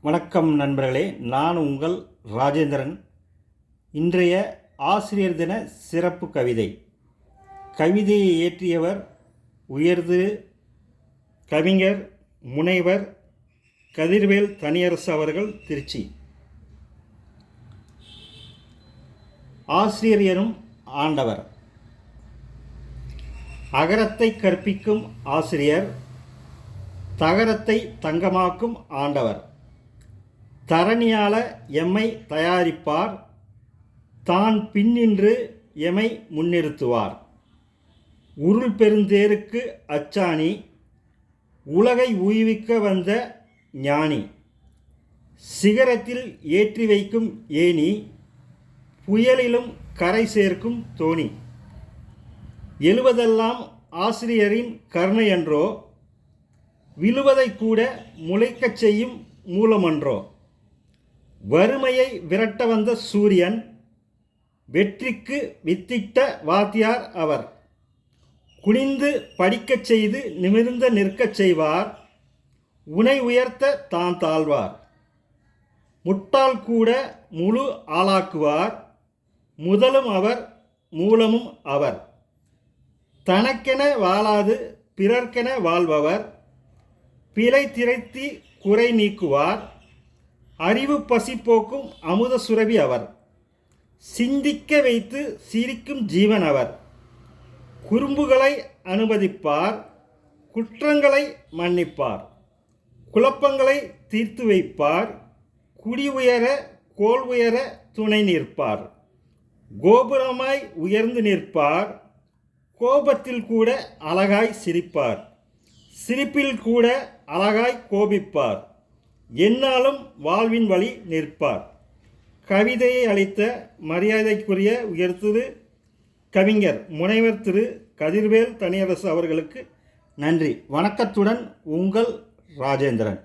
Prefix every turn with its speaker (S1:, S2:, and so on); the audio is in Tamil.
S1: வணக்கம் நண்பர்களே. நான் உங்கள் ராஜேந்திரன். இன்றைய ஆசிரியர் தின சிறப்பு கவிதை. கவிதையை இயற்றியவர் உயர்ந்து கவிஞர் முனைவர் கதிர்வேல் தனியரசு அவர்கள் திருச்சி. ஆசிரியர் எனும் ஆண்டவர். அகரத்தை கற்பிக்கும் ஆசிரியர் தகரத்தை தங்கமாக்கும் ஆண்டவர். தரணியால எம்மை தயாரிப்பார் தான் பின்னின்று எமை முன்னிறுத்துவார். உருள் பெருந்தேருக்கு அச்சாணி உலகை உய்விக்க வந்த ஞானி சிகரத்தில் ஏற்றி வைக்கும் ஏணி புயலிலும் கரை சேர்க்கும் தோணி. எழுவதெல்லாம் ஆசிரியரின் கருணை என்றோ விழுவதை கூட முளைக்கச் செய்யும் மூலமன்றோ. வறுமையை விரட்ட வந்த சூரியன் வெற்றிக்கு வித்திட்ட வாத்தியார் அவர். குனிந்து படிக்கச் செய்து நிமிர்ந்த நிற்கச் செய்வார். உனை உயர்த்த தான் தாழ்வார். முட்டால் கூட முழு ஆளாக்குவார். முதலும் அவர் மூலமும் அவர். தனக்கென வாழாது பிறர்க்கென வாழ்பவர். பிழை திரைத்தி குறை நீக்குவார். அறிவு பசி போக்கும் அமுத சுரபி அவர். சிந்திக்க வைத்து சிரிக்கும் ஜீவன் அவர். குறும்புகளை அனுமதிப்பார் குற்றங்களை மன்னிப்பார் குழப்பங்களை தீர்த்து வைப்பார் குடி உயர கோல் உயர துணை நிற்பார் கோபுரமாய் உயர்ந்து நிற்பார் கோபத்தில் கூட அழகாய் சிரிப்பார் சிரிப்பில் கூட அழகாய் கோபிப்பார். என்னாலும் வாழ்வின் வழி நிற்பார். கவிதையை அளித்த மரியாதைக்குரிய உயர்த்திரு கவிஞர் முனைவர் திரு கதிர்வேல் தனியரசு அவர்களுக்கு நன்றி. வணக்கத்துடன் உங்கள் ராஜேந்திரன்.